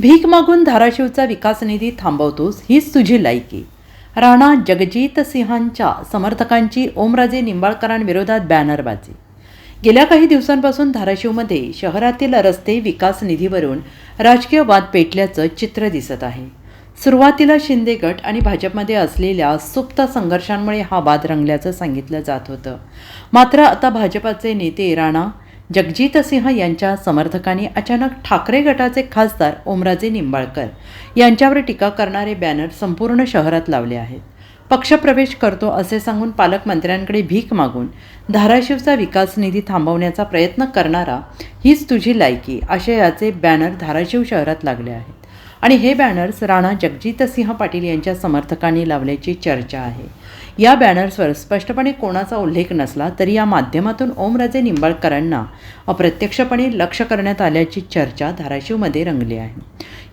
भीक मागून धाराशिवचा विकास निधी थांबवतोस हीच तुझी लायकी. राणा जगजीत सिंहांच्या समर्थकांची ओमराजे निंबाळकरांविरोधात बॅनरबाजी. गेल्या काही दिवसांपासून धाराशिवमध्ये शहरातील रस्ते विकास निधीवरून राजकीय वाद पेटल्याचं चित्र दिसत आहे. सुरुवातीला शिंदे गट आणि भाजपमध्ये असलेल्या सुप्त संघर्षांमुळे हा वाद रंगल्याचं सांगितलं जात होतं. मात्र आता भाजपाचे नेते राणा जगजितसिंह यांच्या समर्थकांनी अचानक ठाकरे गटाचे खासदार ओमराजे निंबाळकर यांच्यावर टीका करणारे बॅनर संपूर्ण शहरात लावले आहेत. पक्षप्रवेश करतो असे सांगून पालकमंत्र्यांकडे भीक मागून धाराशिवचा विकास निधी थांबवण्याचा प्रयत्न करणारा हीच तुझी लायकी आशयाचे बॅनर धाराशिव शहरात लागले आहे. आणि हे बॅनर्स राणा जगजितसिंह पाटील यांच्या समर्थकांनी लावल्याची चर्चा आहे. या बॅनर्सवर स्पष्टपणे कोणाचा उल्लेख नसला तरी या माध्यमातून ओमराजे निंबाळकरांना अप्रत्यक्षपणे लक्ष करण्यात आल्याची चर्चा धाराशिवमध्ये रंगली आहे.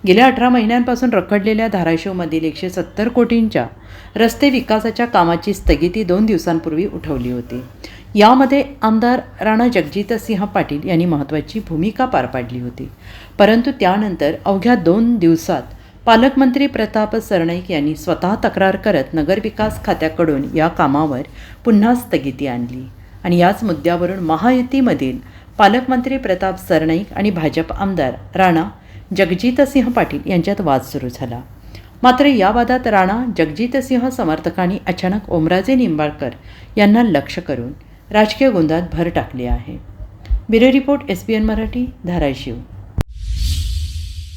गेल्या अठरा महिन्यांपासून रखडलेल्या धाराशिवमधील एकशे सत्तर कोटींच्या रस्ते विकासाच्या कामाची स्थगिती दोन दिवसांपूर्वी उठवली होती. यामध्ये आमदार राणा जगजितसिंह पाटील यांनी महत्त्वाची भूमिका पार पाडली होती. परंतु त्यानंतर अवघ्या दोन दिवसात पालकमंत्री प्रताप सरनाईक यांनी स्वतः तक्रार करत नगरविकास खात्याकडून या कामावर पुन्हा स्थगिती आणली. आणि याच मुद्द्यावरून महायुतीमधील पालकमंत्री प्रताप सरनाईक आणि भाजप आमदार राणा जगजितसिंह पाटील यांच्यात वाद सुरू झाला. मात्र या वादात राणा जगजितसिंह समर्थकांनी अचानक ओमराजे निंबाळकर यांना लक्ष करून राजकीय गोंधळात भर टाकली आहे. Bureau report S P N Marathi Dharashiv.